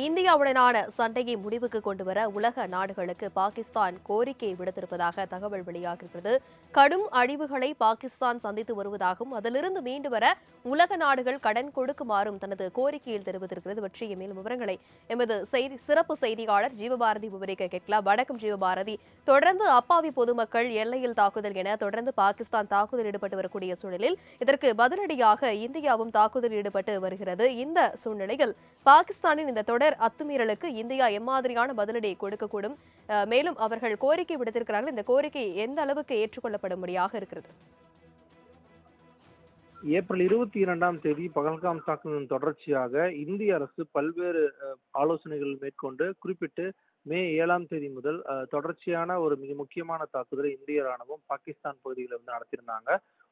இந்தியாவுடனான சண்டையை முடிவுக்கு கொண்டுவர உலக நாடுகளுக்கு பாகிஸ்தான் கோரிக்கை விடுத்திருப்பதாக தகவல் வெளியாகிறது கடும் அழிவுகளை பாகிஸ்தான் சந்தித்து வருவதாகவும் அதிலிருந்து மீண்டு வர உலக நாடுகள் கடன் கொடுக்குமாறும் தனது கோரிக்கையில் தெரிவித்திருக்கிறது. பற்றிய மேலும் விவரங்களை எமது செய்தி சிறப்பு செய்தியாளர் ஜீவபாரதி விவரிக்க கேட்கலாம். வணக்கம் ஜீவபாரதி. தொடர்ந்து அப்பாவி பொதுமக்கள் எல்லையில் தாக்குதல் என தொடர்ந்து பாகிஸ்தான் தாக்குதல் ஈடுபட்டு வரக்கூடிய சூழலில் இதற்கு பதிலடியாக இந்தியாவும் தாக்குதல் ஈடுபட்டு வருகிறது. இந்த சூழ்நிலையில் பாகிஸ்தானின் இந்த தொடர் தொடர் அத்துமீறலுக்கு இந்தியா எம்மாதிரியான பதிலடி கொடுக்கக்கூடும். மேலும் அவர்கள் கோரிக்கை விடுத்திருக்கிறார்கள். இந்த கோரிக்கை எந்த அளவுக்கு ஏற்றுக்கொள்ளப்படும்படியாக இருக்கிறது? ஏப்ரல் இருபத்தி இரண்டாம் தேதி பகல்காம் தாக்குதலின் தொடர்ச்சியாக இந்திய அரசு பல்வேறு ஆலோசனைகள் மேற்கொண்டு குறிப்பிட்டு மே ஏழாம் தேதி முதல் தொடர்ச்சியான ஒரு மிக முக்கியமான தாக்குதலை இந்திய ராணுவம் பாகிஸ்தான் பகுதிகளில் வந்து நடத்தியிருந்தாங்க.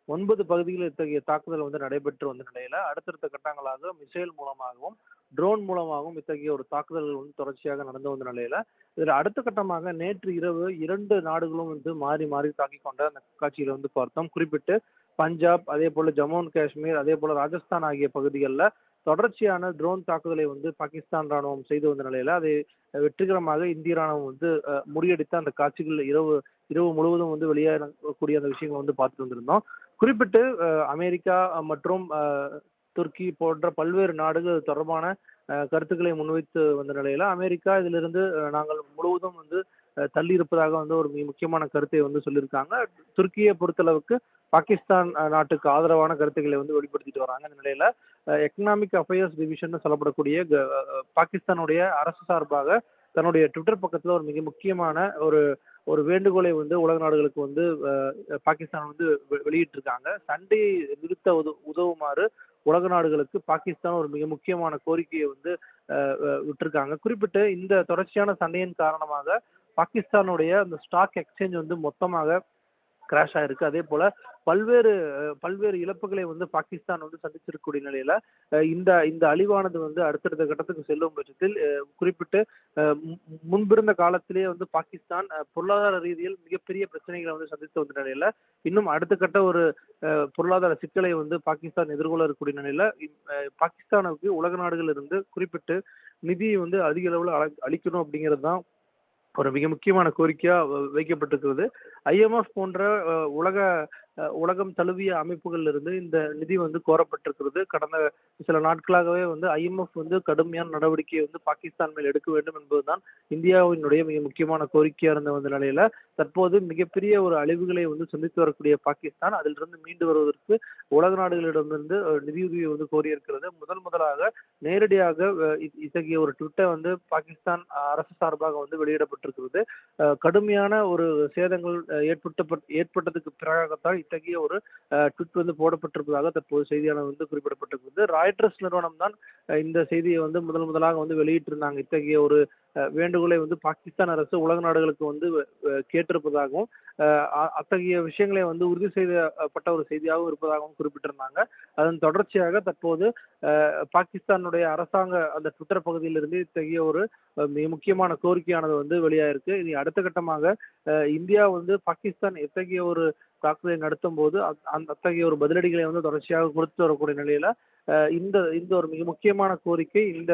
ஒன்பது பகுதிகளில் இத்தகைய தாக்குதல் வந்து நடைபெற்று வந்த நிலையில அடுத்தடுத்த கட்டங்களாக மிசைல் மூலமாகவும் ட்ரோன் மூலமாகவும் இத்தகைய ஒரு தாக்குதல்கள் வந்து தொடர்ச்சியாக நடந்து வந்த நிலையில இதில் அடுத்த கட்டமாக நேற்று இரவு இரண்டு நாடுகளும் வந்து மாறி மாறி தாக்கிக் கொண்ட அந்த காட்சிகளை வந்து பார்த்தோம். குறிப்பிட்டு பஞ்சாப் அதே போல ஜம்மு அண்ட் காஷ்மீர் அதே போல ராஜஸ்தான் ஆகிய பகுதிகளில் தொடர்ச்சியான ட்ரோன் தாக்குதலை வந்து பாகிஸ்தான் ராணுவம் செய்து வந்த நிலையில அதை வெற்றிகரமாக இந்திய ராணுவம் வந்து முறியடித்த அந்த காட்சிகள் இரவு இரவு முழுவதும் வந்து வெளியாகக்கூடிய அந்த விஷயங்களை வந்து பார்த்துட்டு வந்திருந்தோம். குறிப்பிட்டு அமெரிக்கா மற்றும் துருக்கி போன்ற பல்வேறு நாடுகள் இது தொடர்பான கருத்துக்களை முன்வைத்து வந்த நிலையில் அமெரிக்கா இதிலிருந்து நாங்கள் முழுவதும் வந்து தள்ளி இருப்பதாக வந்து ஒரு மிக முக்கியமான கருத்தை வந்து சொல்லியிருக்காங்க. துருக்கியை பொறுத்தளவுக்கு பாகிஸ்தான் நாட்டுக்கு ஆதரவான கருத்துக்களை வந்து வெளிப்படுத்திட்டு வராங்க. இந்த நிலையில எக்கனாமிக் அஃபேர்ஸ் டிவிஷன் சொல்லப்படக்கூடிய பாகிஸ்தானுடைய அரசு சார்பாக தன்னுடைய ட்விட்டர் பக்கத்துல ஒரு மிக முக்கியமான ஒரு ஒரு வேண்டுகோளை வந்து உலக நாடுகளுக்கு வந்து பாகிஸ்தான் வந்து வெ- வெளியிட்டிருக்காங்க. சண்டையை நிறுத்த உதவுமாறு உலக நாடுகளுக்கு பாகிஸ்தான் ஒரு மிக முக்கியமான கோரிக்கையை வந்து விட்டுருக்காங்க. குறிப்பிட்டு இந்த தொடர்ச்சியான சண்டையின் காரணமாக பாகிஸ்தானுடைய அந்த ஸ்டாக் எக்ஸ்சேஞ்ச் வந்து மொத்தமாக கிராஷ் ஆயிருக்கு. அதே போல பல்வேறு பல்வேறு இழப்புகளை வந்து பாகிஸ்தான் வந்து சந்திச்சிருக்கக்கூடிய நிலையில இந்த இந்த அழிவானது வந்து அடுத்தடுத்த கட்டத்துக்கு செல்லும் பட்சத்தில் குறிப்பிட்டு மு- முன்பிருந்த காலத்திலேயே வந்து பாகிஸ்தான் பொருளாதார ரீதியில் மிகப்பெரிய பிரச்சனைகளை வந்து சந்தித்து வந்த நிலையில இன்னும் அடுத்த கட்ட ஒரு பொருளாதார சிக்கலை வந்து பாகிஸ்தான் எதிர்கொள்ள இருக்கக்கூடிய நிலையில பாகிஸ்தானுக்கு உலக நாடுகள் இருந்து குறிப்பிட்டு நிதியை வந்து அதிக அளவில் அளிக்கணும் அப்படிங்கிறது தான் ஒரு மிக முக்கியமான கோரிக்கையா வ- வைக்கப்பட்டிருக்கிறது. ஐஎம்எஃப் போன்ற உலக உலகம் தழுவிய அமைப்புகள்ல இருந்து இந்த நிதி வந்து கோரப்பட்டிருக்கிறது. கடந்த சில நாட்களாகவே வந்து ஐஎம்எஃப் வந்து கடுமையான நடவடிக்கையை வந்து பாகிஸ்தான் மேல் எடுக்க வேண்டும் என்பதுதான் இந்தியாவினுடைய மிக முக்கியமான கோரிக்கையா இருந்த வந்த நிலையில தற்போது மிகப்பெரிய ஒரு அழிவுகளை வந்து சந்தித்து வரக்கூடிய பாகிஸ்தான் அதிலிருந்து மீண்டு வருவதற்கு உலக நாடுகளிடமிருந்து அஹ், நிதியுதவியை வந்து கோரியிருக்கிறது. முதல் முதலாக நேரடியாக இத்தகைய ஒரு ட்விட்டை வந்து பாகிஸ்தான் அரசு சார்பாக வந்து வெளியிடப்பட்டிருக்கிறது. கடுமையான ஒரு சேதங்கள் ஏற்பட்ட ஏற்பட்டதுக்கு பிறகாகத்தான் இத்தகைய ஒரு ட்விட் வந்து போடப்பட்டிருப்பதாக தற்போது செய்தியாளர் வந்து குறிப்பிடப்பட்டிருக்கிறது. ராய்டர்ஸ் நிறுவனம் தான் இந்த செய்தியை வந்து முதல் முதலாக வந்து வெளியிட்டிருந்தாங்க. இத்தகைய ஒரு வேண்டுகோளை வந்து பாகிஸ்தான் அரசு உலக நாடுகளுக்கு வந்து கேட்டிருப்பதாகவும் அ- அத்தகைய விஷயங்களை வந்து உறுதி செய்யப்பட்ட ஒரு செய்தியாகவும் இருப்பதாகவும் குறிப்பிட்டிருந்தாங்க. அதன் தொடர்ச்சியாக தற்போது பாகிஸ்தானுடைய அரசாங்க அந்த ட்விட்டர் பகுதியிலிருந்து இத்தகைய ஒரு மிக முக்கியமான கோரிக்கையானது வந்து வெளியாயிருக்கு. இனி அடுத்த கட்டமாக இந்தியா வந்து பாகிஸ்தான் எத்தகைய ஒரு தாக்குதலை நடத்தும் போது அத்தகைய ஒரு பதிலடிகளை வந்து தொடர்ச்சியாக கொடுத்து வரக்கூடிய நிலையில இந்த இந்த ஒரு மிக முக்கியமான கோரிக்கை இந்த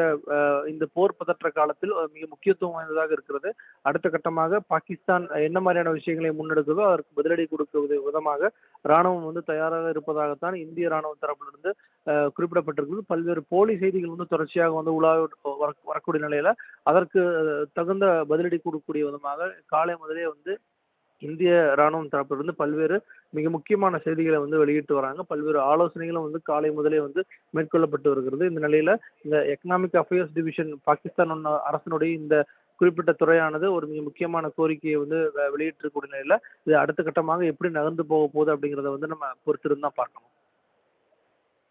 இந்த போர் பதற்ற காலத்தில் மிக முக்கியத்துவம் வாய்ந்ததாக இருக்கிறது. அடுத்த கட்டமாக பாகிஸ்தான் என்ன மாதிரியான விஷயங்களை முன்னெடுக்குதோ அதற்கு பதிலடி கொடுக்க விதமாக ராணுவம் வந்து தயாராக இருப்பதாகத்தான் இந்திய ராணுவ தரப்பிலிருந்து குறிப்பிடப்பட்டிருக்கிறது. பல்வேறு போலி செய்திகள் வந்து தொடர்ச்சியாக வந்து உலா வர- வரக்கூடிய நிலையில அதற்கு தகுந்த பதிலடி கொடுக்கக்கூடிய விதமாக காலை முதலே வந்து இந்திய ராணுவம் தரப்பிலிருந்து பல்வேறு மிக முக்கியமான செய்திகளை வந்து வெளியிட்டு வராங்க. பல்வேறு ஆலோசனைகளும் வந்து காலை முதலே வந்து மேற்கொள்ளப்பட்டு வருகிறது. இந்த நிலையில இந்த எக்கனாமிக் அஃபேர்ஸ் டிவிஷன் பாகிஸ்தான் அரசனுடைய இந்த குறிப்பிட்ட துறையானது ஒரு மிக முக்கியமான கோரிக்கையை வந்து வெளியிட்டிருக்கக்கூடிய நிலையில இது அடுத்த கட்டமாக எப்படி நகர்ந்து போக போகுது அப்படிங்கிறத வந்து நம்ம பொறுத்திருந்தான் பார்க்கணும்.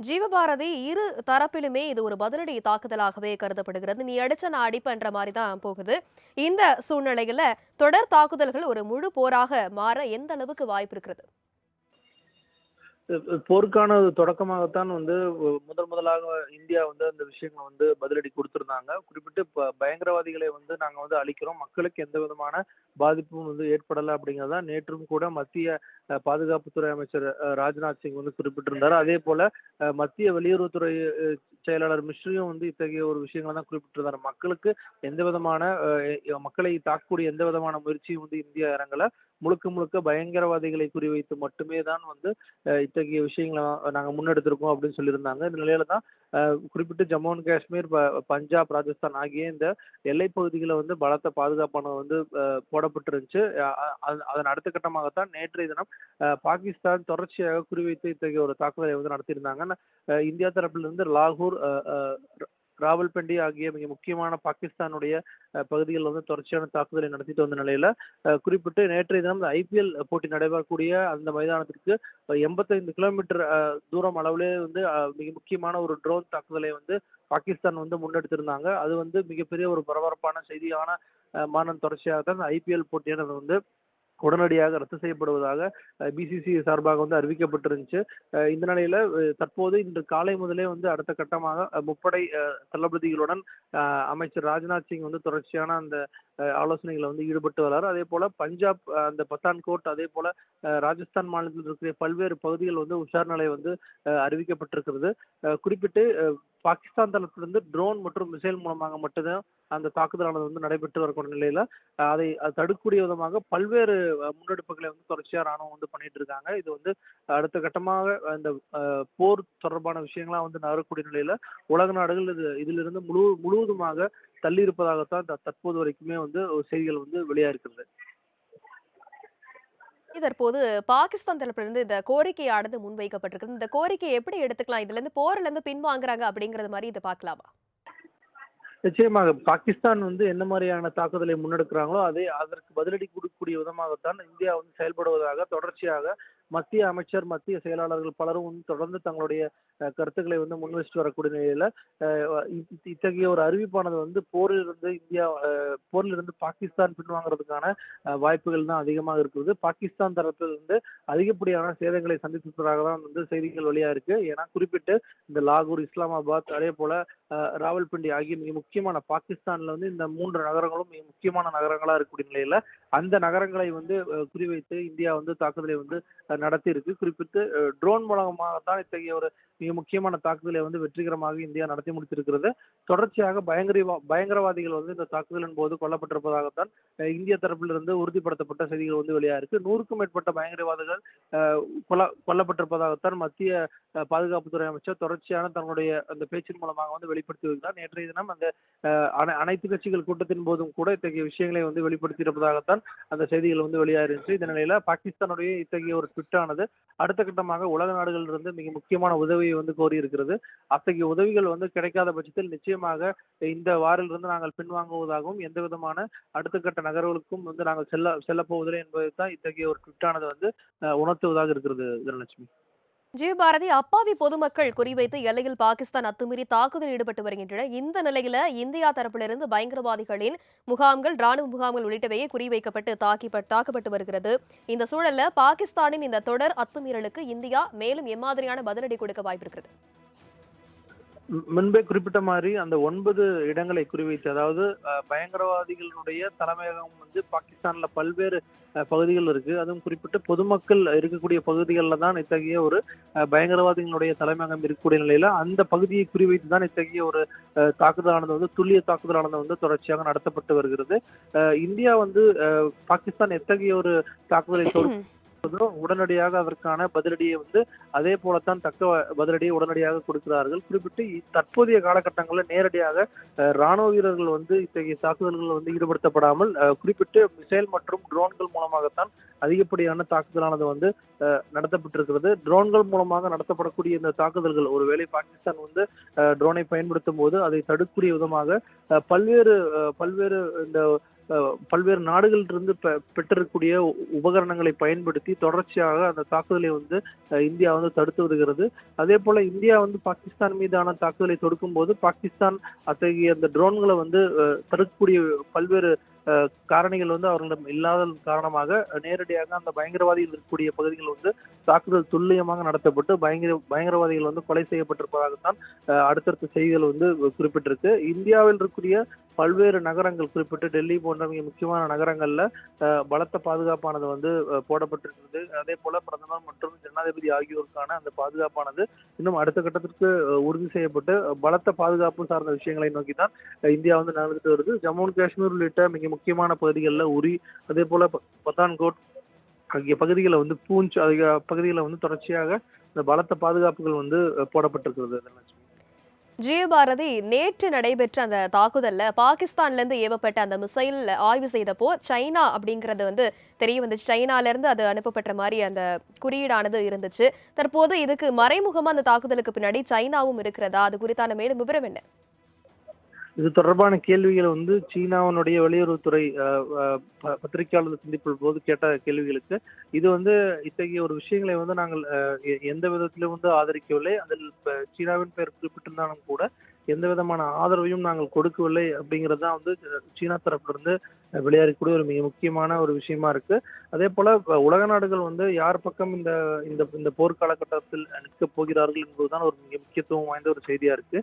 ஜீவபாரதி இரு தரப்பிலுமே இது ஒரு பதிலடி தாக்குதலாகவே கருதப்படுகிறது. நீ அடிச்ச நான் அடிப்பன்ற மாதிரி தான் போகுது. இந்த சூழ்நிலையில தொடர் தாக்குதல்கள் ஒரு முழு போராக மாற எந்த அளவுக்கு வாய்ப்பு இருக்கிறது? போருக்கான ஒரு தொடக்கமாகத்தான் வந்து முதல் முதலாக இந்தியா வந்து அந்த விஷயங்களை வந்து பதிலடி கொடுத்துருந்தாங்க. குறிப்பிட்டு ப- பயங்கரவாதிகளை வந்து நாங்கள் வந்து அழிக்கிறோம். மக்களுக்கு எந்த விதமான பாதிப்பும் வந்து ஏற்படலை அப்படிங்கிறதா நேற்றும் கூட மத்திய பாதுகாப்புத்துறை அமைச்சர் ராஜ்நாத் சிங் வந்து குறிப்பிட்டிருந்தார். அதே போல மத்திய வெளியுறவுத்துறை செயலாளர் மிஸ்ரியும் வந்து இத்தகைய ஒரு விஷயங்களை தான் குறிப்பிட்டிருந்தார். மக்களுக்கு எந்த விதமான மக்களை தாக்கக்கூடிய எந்த விதமான முயற்சியும் வந்து இந்தியா இறங்கல. முழுக்க முழுக்க பயங்கரவாதிகளை குறிவைத்து மட்டுமே தான் வந்து இத்தகைய விஷயங்களை நாங்கள் முன்னெடுத்திருக்கோம் அப்படின்னு சொல்லியிருந்தாங்க. இந்த நிலையில தான் குறிப்பிட்டு ஜம்மு அண்ட் காஷ்மீர் ப- பஞ்சாப் ராஜஸ்தான் ஆகிய இந்த எல்லை பகுதிகளில் வந்து பலத்த பாதுகாப்பான வந்து போடப்பட்டிருந்துச்சு. அதன் அடுத்த கட்டமாகத்தான் நேற்றைய தினம் பாகிஸ்தான் தொடர்ச்சியாக குறிவைத்து இத்தகைய ஒரு தாக்குதலை வந்து நடத்தியிருந்தாங்க. இந்தியா தரப்பிலிருந்து லாகூர் ராவல்பிண்டி ஆகிய மிக முக்கியமான பாகிஸ்தானுடைய பகுதிகளில் வந்து தொடர்ச்சியான தாக்குதலை நடத்திட்டு வந்த நிலையில குறிப்பிட்டு நேற்றைய தினம் ஐபிஎல் போட்டி நடைபெறக்கூடிய அந்த மைதானத்திற்கு எண்பத்தைந்து கிலோமீட்டர் தூரம் அளவிலே வந்து மிக முக்கியமான ஒரு ட்ரோன் தாக்குதலை வந்து பாகிஸ்தான் வந்து முன்னெடுத்திருந்தாங்க. அது வந்து மிகப்பெரிய ஒரு பரபரப்பான செய்தியான மாநிலம் தொடர்ச்சியாக தான் ஐபிஎல் போட்டியானது வந்து உடனடியாக ரத்து செய்யப்படுவதாக பிசிசி சார்பாக வந்து அறிவிக்கப்பட்டிருந்துச்சு. இந்த நிலையில தற்போது இன்று காலை முதலே வந்து அடுத்த கட்டமாக முப்படை தளபதிகளுடன் அமைச்சர் ராஜ்நாத் சிங் வந்து தொடர்ச்சியான அந்த ஆலோசனைகளை வந்து ஈடுபட்டு வர்றாரு. அதே போல பஞ்சாப் அந்த பத்தான்கோட் அதே போல ராஜஸ்தான் மாநிலத்தில் இருக்கிற பல்வேறு பகுதிகள் வந்து உஷார் நிலை வந்து அறிவிக்கப்பட்டிருக்கிறது. குறிப்பிட்டு பாகிஸ்தான் தளத்திலிருந்து ட்ரோன் மற்றும் மிசைல் மூலமாக மட்டும்தான் அந்த தாக்குதலானது வந்து நடைபெற்று வரக்கூடிய நிலையில அதை அது தடுக்கக்கூடிய விதமாக பல்வேறு முன்னெடுப்புகளை வந்து தொடர்ச்சியா ராணுவம் வந்து பண்ணிட்டு இருக்காங்க. இது வந்து அடுத்த கட்டமாக அந்த போர் தொடர்பான விஷயங்கள்லாம் வந்து நகரக்கூடிய நிலையில உலக நாடுகள் இது இதிலிருந்து முழு முழுவதுமாக தள்ளி இருப்பதாகத்தான் தற்போது வரைக்குமே வந்து ஒரு செய்திகள் வந்து வெளியா இருக்கிறது தற்போது பாகிஸ்தான் தரப்பிலிருந்து இந்த கோரிக்கையானது முன்வைக்கப்பட்டிருக்கு இந்த கோரிக்கையை எப்படி எடுத்துக்கலாம்? இதுல இருந்து போர்ல இருந்து பின்வாங்குறாங்க அப்படிங்கறது மாதிரி இதை பார்க்கலாமா? நிச்சயமாக. பாகிஸ்தான் வந்து என்ன மாதிரியான தாக்குதலை முன்னெடுக்கிறாங்களோ அதே அதற்கு பதிலடி கொடுக்கக்கூடிய விதமாகத்தான் இந்தியா வந்து செயல்படுவதாக தொடர்ச்சியாக மத்திய அமைச்சர் மத்திய செயலாளர்கள் பலரும் வந்து தொடர்ந்து தங்களுடைய கருத்துக்களை வந்து முன்வச்சிட்டு வரக்கூடிய நிலையில இத்தகைய ஒரு அறிவிப்பானது வந்து போரில் இருந்து இந்தியா போரிலிருந்து போரில் இருந்து பாகிஸ்தான் பின்வாங்கிறதுக்கான வாய்ப்புகள் தான் அதிகமாக இருக்குது. பாகிஸ்தான் தரப்பிலிருந்து அதிகப்படியான சேதங்களை சந்தித்திருப்பதாக தான் வந்து செய்திகள் வெளியா இருக்கு ஏன்னா குறிப்பிட்டு இந்த லாகூர் இஸ்லாமாபாத் அதே போல ராவல்பிண்டி ஆகிய மிக முக்கியமான பாகிஸ்தான்ல வந்து இந்த மூன்று நகரங்களும் மிக முக்கியமான நகரங்களா இருக்கக்கூடிய நிலையில அந்த நகரங்களை வந்து குறிவைத்து இந்தியா வந்து தாக்குதலை வந்து நடத்தி இருக்கு குறிப்பிட்டு ட்ரோன் மூலமாக தான் இத்தகைய ஒரு மிக முக்கியமான தாக்குதலை வந்து வெற்றிகரமாக இந்தியா நடத்தி முடித்திருக்கிறது. தொடர்ச்சியாக பயங்கரவா பயங்கரவாதிகள் வந்து இந்த தாக்குதலின் போது கொல்லப்பட்டிருப்பதாகத்தான் இந்திய தரப்பிலிருந்து உறுதிப்படுத்தப்பட்ட செய்திகள் வந்து வெளியாக இருக்கு நூறுக்கும் மேற்பட்ட பயங்கரவாதிகள் கொல்ல கொல்லப்பட்டிருப்பதாகத்தான் மத்திய பாதுகாப்புத்துறை அமைச்சர் தொடர்ச்சியான தன்னுடைய அந்த பேச்சின் மூலமாக வந்து வெளிப்படுத்துவது தான் நேற்றைய தினம் அந்த அனைத்து கட்சிகள் கூட்டத்தின் போதும் கூட இத்தகைய விஷயங்களை வந்து வெளிப்படுத்தியிருப்பதாகத்தான் அந்த செய்திகள் வந்து வெளியாயிருந்துச்சு. இந்த நிலையில பாகிஸ்தானுடைய இத்தகைய ஒரு ட்விட்டானது அடுத்த கட்டமாக உலக நாடுகளிலிருந்து மிக முக்கியமான உதவியை வந்து கோரியிருக்கிறது. அத்தகைய உதவிகள் வந்து கிடைக்காத பட்சத்தில் நிச்சயமாக இந்த வாரிலிருந்து நாங்கள் பின்வாங்குவதாகவும் எந்த விதமான அடுத்த கட்ட நகர்வுகளுக்கும் வந்து நாங்கள் செல்ல செல்ல போவதில்லை என்பதை தான் இத்தகைய ஒரு ட்விட்டானது வந்து உணர்த்துவதாக இருக்கிறது தனலட்சுமி. ஜிபாரதி அப்பாவி பொதுமக்கள் குறிவைத்து எல்லையில் பாகிஸ்தான் அத்துமீறி தாக்குதல் ஈடுபட்டு வருகின்றன. இந்த நிலையில இந்தியா தரப்பிலிருந்து பயங்கரவாதிகளின் முகாம்கள் ராணுவ முகாம்கள் உள்ளிட்டவையே குறிவைக்கப்பட்டு தாக்கி தாக்கப்பட்டு வருகிறது. இந்த சூழல்ல பாகிஸ்தானின் இந்த தொடர் அத்துமீறலுக்கு இந்தியா மேலும் எம்மாதிரியான பதிலடி கொடுக்க வாய்ப்பிருக்கிறது. முன்பே குறிப்பிட்ட மாதிரி அந்த ஒன்பது இடங்களை குறிவைத்து அதாவது பயங்கரவாதிகளுடைய தலைமையகம் வந்து பாகிஸ்தான்ல பல்வேறு பகுதிகள் இருக்கு. அதுவும் குறிப்பிட்டு பொதுமக்கள் இருக்கக்கூடிய பகுதிகளில் தான் இத்தகைய ஒரு அஹ், பயங்கரவாதிகளுடைய தலைமையகம் இருக்கக்கூடிய நிலையில அந்த பகுதியை குறிவைத்து தான் இத்தகைய ஒரு தாக்குதலானது வந்து துல்லிய தாக்குதலானது வந்து தொடர்ச்சியாக நடத்தப்பட்டு வருகிறது. அஹ், இந்தியா வந்து பாகிஸ்தான் எத்தகைய ஒரு தாக்குதலை தொடுத்ததோ உடனடியாக அதற்கான பதிலடியை வந்து அதே போலத்தான் தக்க பதிலடியை உடனடியாக கொடுக்கிறார்கள். குறிப்பிட்டு தற்போதைய காலகட்டங்களில் நேரடியாக ராணுவ வீரர்கள் வந்து இத்தகைய தாக்குதல்களில் வந்து ஈடுபடுத்தப்படாமல் குறிப்பிட்டு மிசைல் மற்றும் ட்ரோன்கள் மூலமாகத்தான் அதிகப்படியான தாக்குதலானது வந்து நடத்தப்பட்டிருக்கிறது. ட்ரோன்கள் மூலமாக நடத்தப்படக்கூடிய இந்த தாக்குதல்கள் ஒருவேளை பாகிஸ்தான் வந்து ட்ரோனை பயன்படுத்தும் போது அதை தடுக்கூடிய விதமாக பல்வேறு பல்வேறு இந்த பல்வேறு நாடுகளிலிருந்து பெ- பெற்றிருக்கக்கூடிய உபகரணங்களை பயன்படுத்தி தொடர்ச்சியாக அந்த தாக்குதலை வந்து இந்தியா வந்து தடுத்து வருகிறது அதே போல இந்தியா வந்து பாகிஸ்தான் மீதான தாக்குதலை தொடுக்கும் போது பாகிஸ்தான் அத்தகைய அந்த ட்ரோன்களை வந்து தடுக்கக்கூடிய பல்வேறு காரணிகள் வந்து அவர்களிடம் இல்லாத காரணமாக நேரடியாக அந்த பயங்கரவாதிகள் இருக்கக்கூடிய பகுதிகள் வந்து தாக்குதல் துல்லியமாக நடத்தப்பட்டு பயங்கர பயங்கரவாதிகள் வந்து கொலை செய்யப்பட்டிருப்பதாகத்தான் அடுத்தடுத்த செய்திகள் வந்து குறிப்பிட்டிருக்கு. இந்தியாவில் இருக்கக்கூடிய பல்வேறு நகரங்கள் குறிப்பிட்டு டெல்லி போன்ற மிக முக்கியமான நகரங்கள்ல பலத்த பாதுகாப்பானது வந்து போடப்பட்டிருக்கிறது அதே போல பிரதமர் மற்றும் ஜனாதிபதி ஆகியோருக்கான அந்த பாதுகாப்பானது இன்னும் அடுத்த கட்டத்திற்கு உறுதி செய்யப்பட்டு பலத்த பாதுகாப்பு சார்ந்த விஷயங்களை நோக்கி தான் இந்தியா வந்து நடந்துட்டு வருது. ஜம்மு அண்ட் காஷ்மீர் உள்ளிட்ட மிக முக்கியமான பகுதிகளில் உரி அதே போல் பத்தான்கோட் ஆகிய பகுதிகளை வந்து பூஞ்ச் ஆகிய பகுதிகளை வந்து தொடர்ச்சியாக இந்த பலத்த பாதுகாப்புகள் வந்து போடப்பட்டிருக்கிறது. ஜியபாரதி நேற்று நடைபெற்ற அந்த தாக்குதல்ல பாகிஸ்தான்ல இருந்து ஏவப்பட்ட அந்த மிசைல் ஆய்வு செய்தப்போ சைனா அப்படிங்கிறது வந்து தெரிய வந்துச்சு. சைனால இருந்து அது அனுப்பப்பட்ட மாதிரி அந்த குறியீடானது இருந்துச்சு. தற்போது இதுக்கு மறைமுகமா அந்த தாக்குதலுக்கு பின்னாடி சைனாவும் இருக்கிறதா? அது குறித்தான மேலும் விவரம் என்ன? இது தொடர்பான கேள்விகளை வந்து சீனாவினுடைய வெளியுறவுத்துறை அஹ், அஹ், பத்திரிகையாளர் சந்திப்பில் போது கேட்ட கேள்விகளுக்கு இது வந்து இத்தகைய ஒரு விஷயங்களை வந்து நாங்கள் அஹ், எ- எந்த விதத்திலும் வந்து ஆதரிக்கவில்லை. அதில் இப்ப சீனாவின் பெயர் குறிப்பிட்டிருந்தாலும் கூட எந்த விதமான ஆதரவையும் நாங்கள் கொடுக்கவில்லை அப்படிங்கிறது தான் வந்து சீனா தரப்பிலிருந்து அஹ், ஒரு மிக முக்கியமான ஒரு விஷயமா இருக்கு. அதே போல உலக நாடுகள் வந்து யார் பக்கம் இந்த இந்த இந்த போர் காலகட்டத்தில் நிற்கப் போகிறார்கள் என்பதுதான் ஒரு மிக முக்கியத்துவம் வாய்ந்த ஒரு செய்தியா இருக்கு.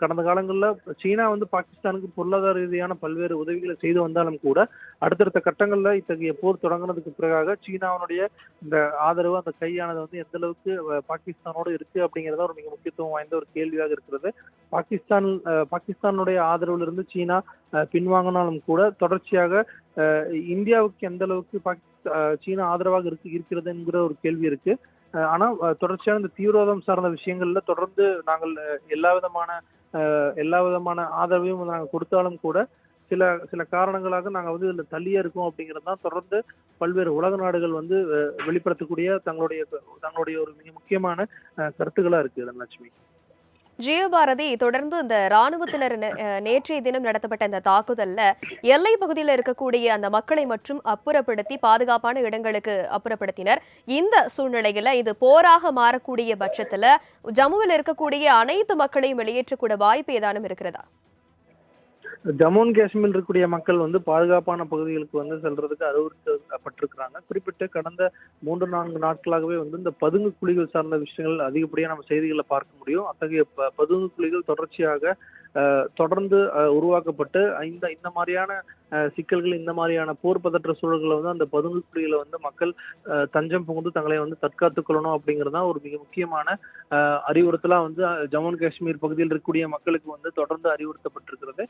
கடந்த காலங்களில் சீனா வந்து பாகிஸ்தானுக்கு பொருளாதார ரீதியான பல்வேறு உதவிகளை செய்து வந்தாலும் கூட அடுத்தடுத்த கட்டங்களில் இத்தகைய போர் தொடங்கினதுக்கு பிறகாக சீனாவினுடைய இந்த ஆதரவு அந்த கையானது வந்து எந்த அளவுக்கு பாகிஸ்தானோடு இருக்கு அப்படிங்கிறத ஒரு மிக முக்கியத்துவம் வாய்ந்த ஒரு கேள்வியாக இருக்கிறது. பாகிஸ்தான் பாகிஸ்தானுடைய ஆதரவுல இருந்து சீனா பின்வாங்கினாலும் கூட தொடர்ச்சியாக இந்தியாவுக்கு எந்த அளவுக்கு சீனா ஆதரவாக இருக்கு இருக்கிறது என்கிற ஒரு கேள்வி இருக்கு. ஆனால் ஆனா தொடர்ச்சியான இந்த தீவிரவாதம் சார்ந்த விஷயங்கள்ல தொடர்ந்து நாங்கள் எல்லா விதமான எல்லா விதமான ஆதரவையும் நாங்கள் கொடுத்தாலும் கூட சில சில காரணங்களாக நாங்கள் வந்து இதில் தள்ளியே இருக்கோம் அப்படிங்கிறது தான் தொடர்ந்து பல்வேறு உலக நாடுகள் வந்து வெளிப்படுத்தக்கூடிய தங்களுடைய தங்களுடைய ஒரு மிக முக்கியமான கருத்துக்களாக கருத்துக்களா இருக்கு தனலட்சுமி. ஜியபாரதி தொடர்ந்து இந்த ராணுவத்தினர் நேற்றைய தினம் நடத்தப்பட்ட இந்த தாக்குதல்ல எல்லை பகுதியில் இருக்கக்கூடிய அந்த மக்களை மற்றும் அப்புறப்படுத்தி பாதுகாப்பான இடங்களுக்கு அப்புறப்படுத்தினர். இந்த சூழ்நிலையில இது போராக மாறக்கூடிய பட்சத்துல ஜம்முவில் இருக்கக்கூடிய அனைத்து மக்களையும் வெளியேற்றக்கூட வாய்ப்பு ஏதானும் இருக்கிறதா? ஜம்மு அண்ட் காஷ்மீர் இருக்கக்கூடிய மக்கள் வந்து பாதுகாப்பான பகுதிகளுக்கு வந்து செல்றதுக்கு அறிவுறுத்தப்பட்டிருக்கிறாங்க. குறிப்பிட்டு கடந்த மூன்று நான்கு நாட்களாகவே வந்து இந்த பதுங்கு குழிகள் சார்ந்த விஷயங்கள் அதிகப்படியாக நம்ம செய்திகளை பார்க்க முடியும். அத்தகைய ப- பதுங்கு குழிகள் தொடர்ச்சியாக தொடர்ந்து உருவாக்கப்பட்டு இந்த இந்த மாதிரியான சிக்கல்கள் இந்த மாதிரியான போர் பதற்ற சூழல்களை வந்து அந்த பதுங்கு குழிகளை வந்து மக்கள் தஞ்சம் புகுந்து தங்களை வந்து தற்காத்துக் கொள்ளணும் அப்படிங்கிறது தான் ஒரு மிக முக்கியமான அறிவுறுத்தலாக அறிவுறுத்தலா வந்து ஜம்மு அண்ட் காஷ்மீர் பகுதியில் இருக்கக்கூடிய மக்களுக்கு வந்து தொடர்ந்து அறிவுறுத்தப்பட்டிருக்கிறது.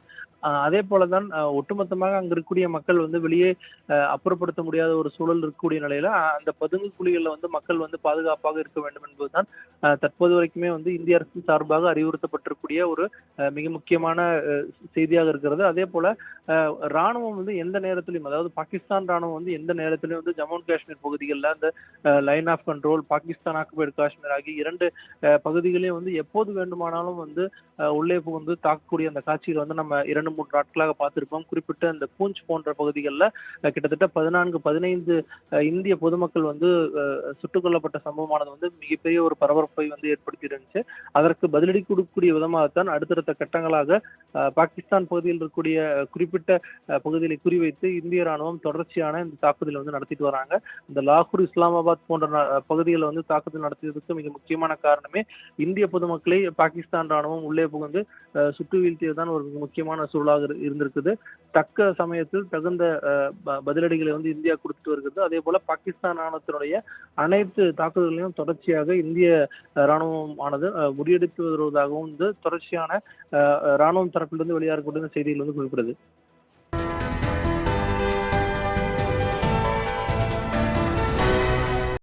அதே போலதான் தான் ஒட்டுமொத்தமாக அங்க இருக்கக்கூடிய மக்கள் வந்து வெளியே அப்புறப்படுத்த முடியாத ஒரு சூழல் இருக்கக்கூடிய நிலையில அந்த பதுங்கு குழிகளில் வந்து மக்கள் வந்து பாதுகாப்பாக இருக்க வேண்டும் என்பதுதான் தற்போது வரைக்குமே வந்து இந்திய அரசு சார்பாக அறிவுறுத்தப்பட்டிருக்கூடிய ஒரு மிக முக்கியமான செய்தியாக இருக்கிறது. அதே போல ராணுவம் வந்து எந்த நேரத்திலையும் அதாவது பாகிஸ்தான் ராணுவம் வந்து எந்த நேரத்திலையும் வந்து ஜம்மு அண்ட் காஷ்மீர் பகுதிகளில் அந்த line of control Pakistan occupied Kashmir ஆகிய இரண்டு பகுதிகளையும் வந்து எப்போது வேண்டுமானாலும் வந்து உள்ளே புகுந்து தாக்கக்கூடிய அந்த காட்சிகள் வந்து நம்ம இரண்டு மூன்று நாட்களாக பார்த்திருப்போம். குறிப்பிட்ட இந்த பூஞ்ச் போன்ற பகுதிகளில் கிட்டத்தட்ட பதினான்கு பதினைந்து இந்திய பொதுமக்கள் வந்து சுட்டுக் கொல்லப்பட்ட சம்பவமானது வந்து மிகப்பெரிய ஒரு பரபரப்பை வந்து ஏற்படுத்தி இருந்துச்சு. அதற்கு பதிலடி கொடுக்கக்கூடிய விதமாகத்தான் அடுத்தடுத்த கட்டங்கள் வாரங்களாக பாகிஸ்தான் பகுதியில் இருக்கக்கூடிய குறிப்பிட்ட பகுதிகளை குறிவைத்து இந்திய ராணுவம் தொடர்ச்சியான இந்த தாக்குதலை வந்து நடத்திட்டு வராங்க. இந்த லாகூர் இஸ்லாமாபாத் போன்ற பகுதிகளை வந்து தாக்குதல் நடத்தியதுக்கு மிக முக்கியமான காரணமே இந்திய பொதுமக்களை பாகிஸ்தான் ராணுவம் உள்ளே புகுந்து சுட்டு வீழ்த்தியதுதான் ஒரு முக்கியமான சூழலாக இருந்திருக்குது. தக்க சமயத்தில் தகுந்த பதிலடிகளை வந்து இந்தியா கொடுத்துட்டு வருகிறது. அதே போல பாகிஸ்தான் ராணுவத்தினுடைய அனைத்து தாக்குதல்களையும் தொடர்ச்சியாக இந்திய ராணுவம் ஆனது முறியடித்து வருவதாகவும் வந்து தொடர்ச்சியான ராணுவம் தரப்பிலிருந்து வெளியாக இருக்கக்கூடிய செய்திகள் வந்து குறிப்பிடுது.